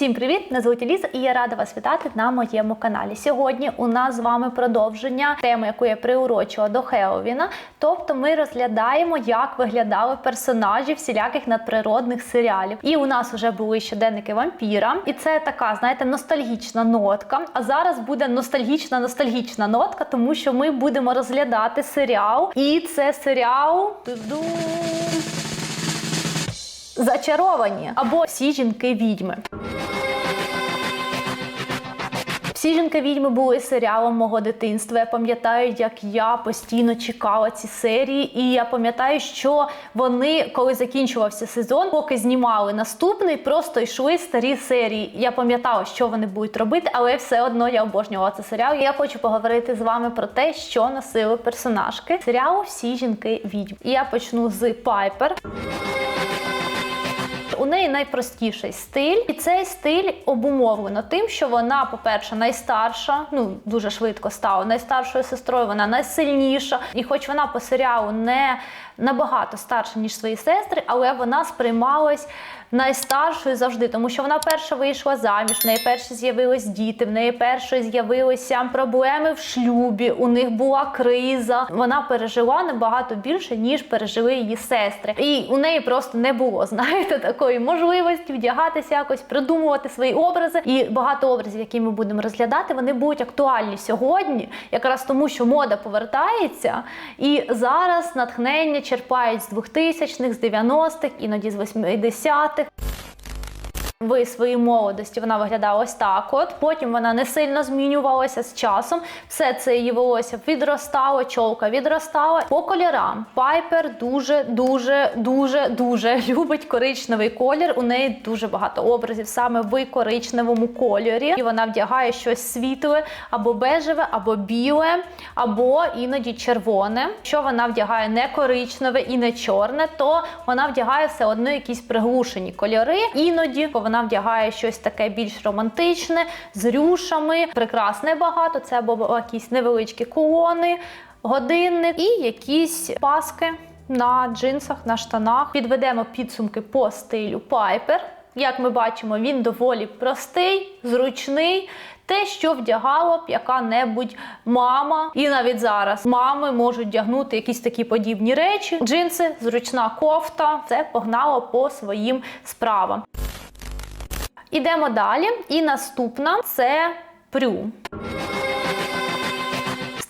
Всім привіт! Мене звуть Ліза і я рада вас вітати на моєму каналі. Сьогодні у нас з вами продовження теми, яку я приурочила до Хеовіна. Тобто ми розглядаємо, як виглядали персонажі всіляких надприродних серіалів. І у нас вже були щоденники вампіра, і це така, знаєте, ностальгічна нотка. А зараз буде ностальгічна ностальгічна нотка, тому що ми будемо розглядати серіал. І це серіал. Зачаровані або всі жінки відьми. Всі жінки відьми були серіалом мого дитинства. Я пам'ятаю, як я постійно чекала ці серії, і я пам'ятаю, що вони, коли закінчувався сезон, поки знімали наступний, просто йшли старі серії. Я пам'ятала, що вони будуть робити, але все одно я обожнювала цей серіал. І я хочу поговорити з вами про те, що носили персонажки серіалу Всі жінки відьми. І я почну з Пайпер. У неї найпростіший стиль, і цей стиль обумовлено тим, що вона, по-перше, найстарша, ну дуже швидко стала найстаршою сестрою, вона найсильніша. І хоч вона по серіалу не набагато старша, ніж свої сестри, але вона сприймалась найстаршою завжди, тому що вона перша вийшла заміж, в неї перші з'явились діти, в неї перші з'явилися проблеми в шлюбі, у них була криза. Вона пережила набагато більше, ніж пережили її сестри. І у неї просто не було, знаєте, такої можливості вдягатися, якось придумувати свої образи. І багато образів, які ми будемо розглядати, вони будуть актуальні сьогодні, якраз тому, що мода повертається, і зараз натхнення черпають з 2000-х, з 90-х, іноді з 80-х. В своїй молодості вона виглядала ось так. От потім вона не сильно змінювалася з часом. Все це її волосся відростало, чолка відростала. По кольорам Пайпер дуже, дуже, дуже, дуже любить коричневий колір. У неї дуже багато образів саме в коричневому кольорі. І вона вдягає щось світле або бежеве, або біле, або іноді червоне. Якщо вона вдягає не коричневе і не чорне, то вона вдягає все одно якісь приглушені кольори. Іноді вона вдягає щось таке більш романтичне, з рюшами, прикрас небагато, це або якісь невеличкі колони, годинник і якісь паски на джинсах, на штанах. Підведемо підсумки по стилю Пайпер. Як ми бачимо, він доволі простий, зручний. Те, що вдягала б яка-небудь мама, і навіть зараз мами можуть вдягнути якісь такі подібні речі. Джинси, зручна кофта, це погнало по своїм справам. Ідемо далі. І наступна це прю.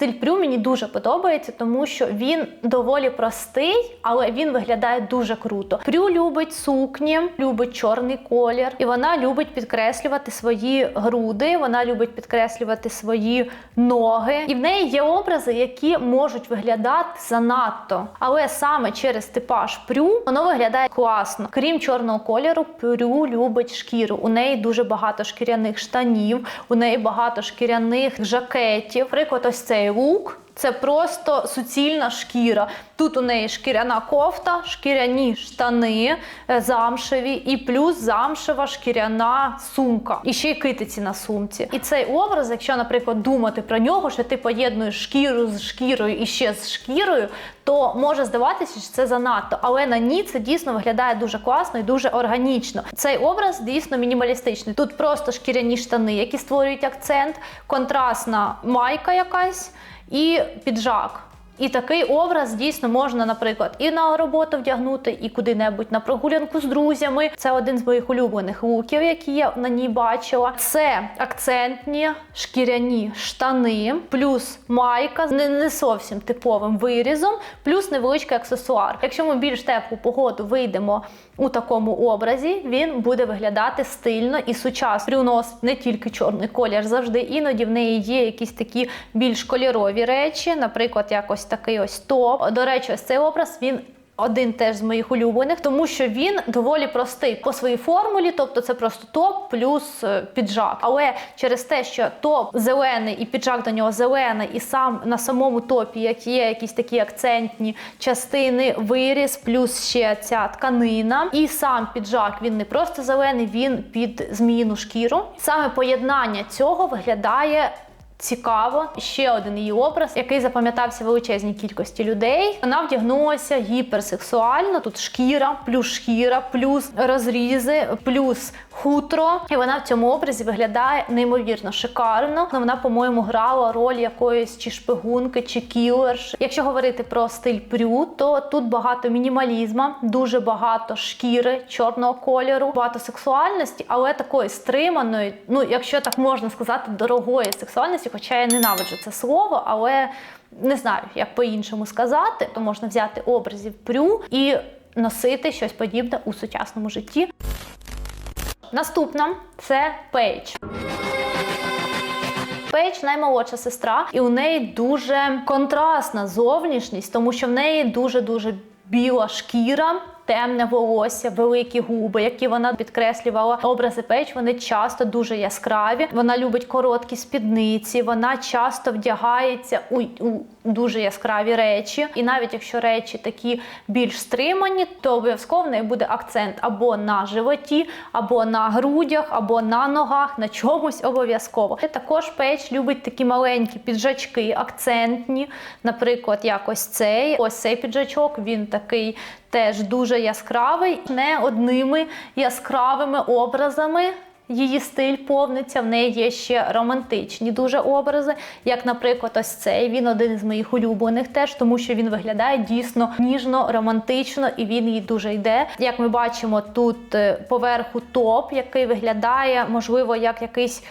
Стиль прю мені дуже подобається, тому що він доволі простий, але він виглядає дуже круто. Прю любить сукні, любить чорний колір, і вона любить підкреслювати свої груди. Вона любить підкреслювати свої ноги. І в неї є образи, які можуть виглядати занадто. Але саме через типаж прю воно виглядає класно. Крім чорного кольору, прю любить шкіру. У неї дуже багато шкіряних штанів, у неї багато шкіряних жакетів. Приклад, ось цей лук. Це просто суцільна шкіра. Тут у неї шкіряна кофта, шкіряні штани е, замшеві, і плюс замшева шкіряна сумка. І ще й китиці на сумці. І цей образ, якщо, наприклад, думати про нього, що ти поєднуєш шкіру з шкірою і ще з шкірою, то може здаватися, що це занадто. Але на ній це дійсно виглядає дуже класно і дуже органічно. Цей образ дійсно мінімалістичний. Тут просто шкіряні штани, які створюють акцент, контрастна майка якась і піджак. І такий образ дійсно можна, наприклад, і на роботу вдягнути, і куди-небудь на прогулянку з друзями. Це один з моїх улюблених луків, які я на ній бачила. Це акцентні шкіряні штани, плюс майка з не, не зовсім типовим вирізом, плюс невеличкий аксесуар. Якщо ми більш теплу погоду вийдемо у такому образі, він буде виглядати стильно і сучасно. Приносить не тільки чорний колір, завжди іноді в неї є якісь такі більш кольорові речі, наприклад, якось такий ось топ. До речі, ось цей образ він. Один теж з моїх улюблених, тому що він доволі простий по своїй формулі, тобто це просто топ плюс е, піджак. Але через те, що топ зелений і піджак до нього зелений, і сам на самому топі, як є якісь такі акцентні частини, виріз, плюс ще ця тканина, і сам піджак він не просто зелений, він під зміїну шкіру. Саме поєднання цього виглядає Цікаво, ще один її образ, який запам'ятався величезній кількості людей. Вона вдягнулася гіперсексуально. Тут шкіра, плюс шкіра, плюс розрізи, плюс хутро. І вона в цьому образі виглядає неймовірно шикарно. Ну, Вона, по-моєму, грала роль якоїсь чи шпигунки, чи кілерш. Якщо говорити про стиль прю, то тут багато мінімалізму, дуже багато шкіри чорного кольору, багато сексуальності, але такої стриманої, ну якщо так можна сказати, дорогої сексуальності, хоча я ненавиджу це слово, але не знаю, як по-іншому сказати, то можна взяти образів прю і носити щось подібне у сучасному житті. Наступна це Пейдж. Пейдж наймолодша сестра, і у неї дуже контрастна зовнішність, тому що в неї дуже дуже біла шкіра. Темне волосся, великі губи, які вона підкреслювала. Образи Пейдж, вони часто дуже яскраві. Вона любить короткі спідниці, вона часто вдягається у, у дуже яскраві речі. І навіть якщо речі такі більш стримані, то обов'язково в неї буде акцент або на животі, або на грудях, або на ногах, на чомусь обов'язково. Також Пейдж любить такі маленькі піджачки, акцентні. Наприклад, як ось цей. Ось цей піджачок, він такий теж дуже яскравий, не одними яскравими образами. Її стиль повниться, в неї є ще романтичні дуже образи, як, наприклад, ось цей. Він один із моїх улюблених теж, тому що він виглядає дійсно ніжно, романтично і він їй дуже йде. Як ми бачимо, тут е, поверху топ, який виглядає, можливо, як якийсь.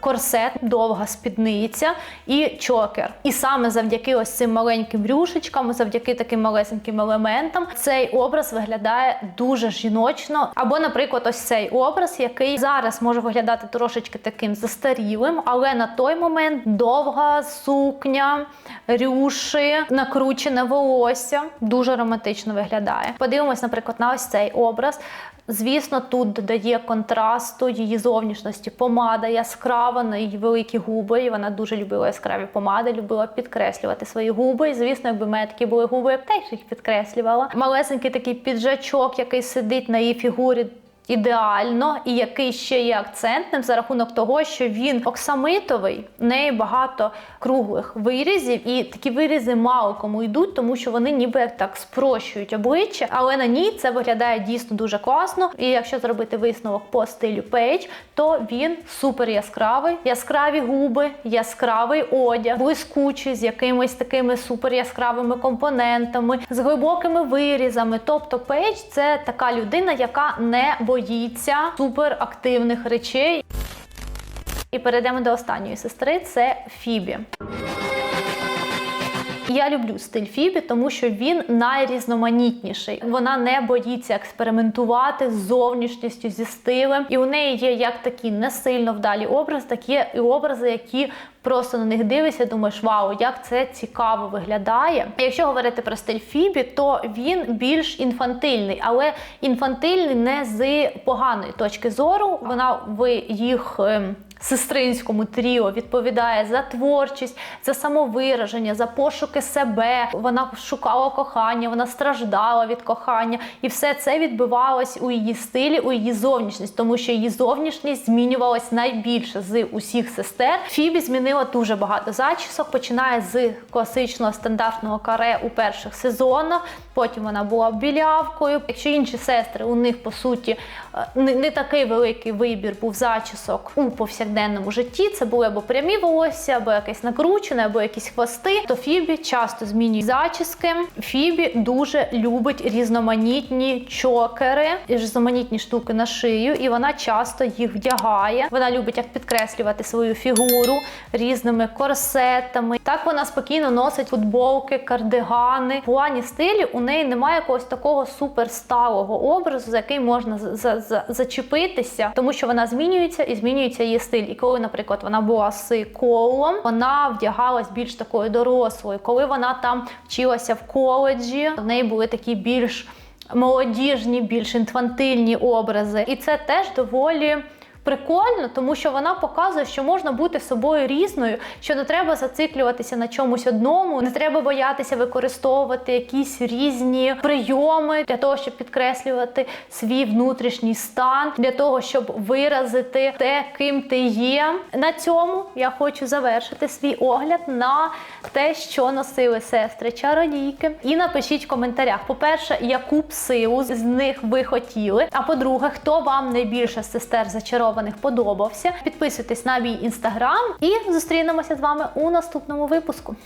Корсет, довга спідниця і чокер. І саме завдяки ось цим маленьким рюшечкам, завдяки таким малесеньким елементам, цей образ виглядає дуже жіночно. Або, наприклад, ось цей образ, який зараз може виглядати трошечки таким застарілим, але на той момент довга сукня, рюші, накручене волосся дуже романтично виглядає. Подивимось, наприклад, на ось цей образ. Звісно, тут додає контрасту її зовнішності. Помада яскрава на її великі губи. І вона дуже любила яскраві помади, любила підкреслювати свої губи. І звісно, якби в мене такі були губи, я б теж їх підкреслювала. Малесенький такий піджачок, який сидить на її фігурі. Ідеально, і який ще є акцентним за рахунок того, що він оксамитовий, в неї багато круглих вирізів, і такі вирізи мало кому йдуть, тому що вони ніби так спрощують обличчя, але на ній це виглядає дійсно дуже класно. І якщо зробити висновок по стилю Пейдж, то він супер яскравий, яскраві губи, яскравий одяг, блискучий з якимись такими супер яскравими компонентами, з глибокими вирізами. Тобто Пейдж це така людина, яка не боїться суперактивних речей. І перейдемо до останньої сестри це Фібі. Я люблю стиль Фібі, тому що він найрізноманітніший. Вона не боїться експериментувати з зовнішністю, зі стилем. І у неї є як такі не сильно вдалі образи, так є і образи, які просто на них дивишся, думаєш, вау, як це цікаво виглядає. Якщо говорити про стиль Фібі, то він більш інфантильний, але інфантильний не з поганої точки зору. Вона в їх. Сестринському тріо відповідає за творчість, за самовираження, за пошуки себе. Вона шукала кохання, вона страждала від кохання, і все це відбивалось у її стилі, у її зовнішність, тому що її зовнішність змінювалась найбільше з усіх сестер. Фібі змінила дуже багато зачісок, починає з класичного стандартного каре у перших сезонах. Потім вона була білявкою. Якщо інші сестри, у них по суті е, не, такий великий вибір був зачісок у повсякденному житті. Це були або прямі волосся, або якесь накручене, або якісь хвости. То Фібі часто змінює зачіски. Фібі дуже любить різноманітні чокери, різноманітні штуки на шию, і вона часто їх вдягає. Вона любить як підкреслювати свою фігуру різними корсетами. Так вона спокійно носить футболки, кардигани. В плані стилю у неї немає якогось такого суперсталого образу, за який можна за- зачепитися, тому що вона змінюється і змінюється її стиль. І коли, наприклад, вона була з колом, вона вдягалась більш такою дорослою. Коли вона там вчилася в коледжі, в неї були такі більш молодіжні, більш інфантильні образи. І це теж доволі прикольно, тому що вона показує, що можна бути собою різною, що не треба зациклюватися на чомусь одному, не треба боятися використовувати якісь різні прийоми для того, щоб підкреслювати свій внутрішній стан, для того, щоб виразити те, ким ти є. На цьому я хочу завершити свій огляд на те, що носили сестри чародійки. І напишіть в коментарях: по-перше, яку псилу з них ви хотіли. А по-друге, хто вам найбільше сестер зачарованих подобався. Підписуйтесь на мій інстаграм і зустрінемося з вами у наступному випуску.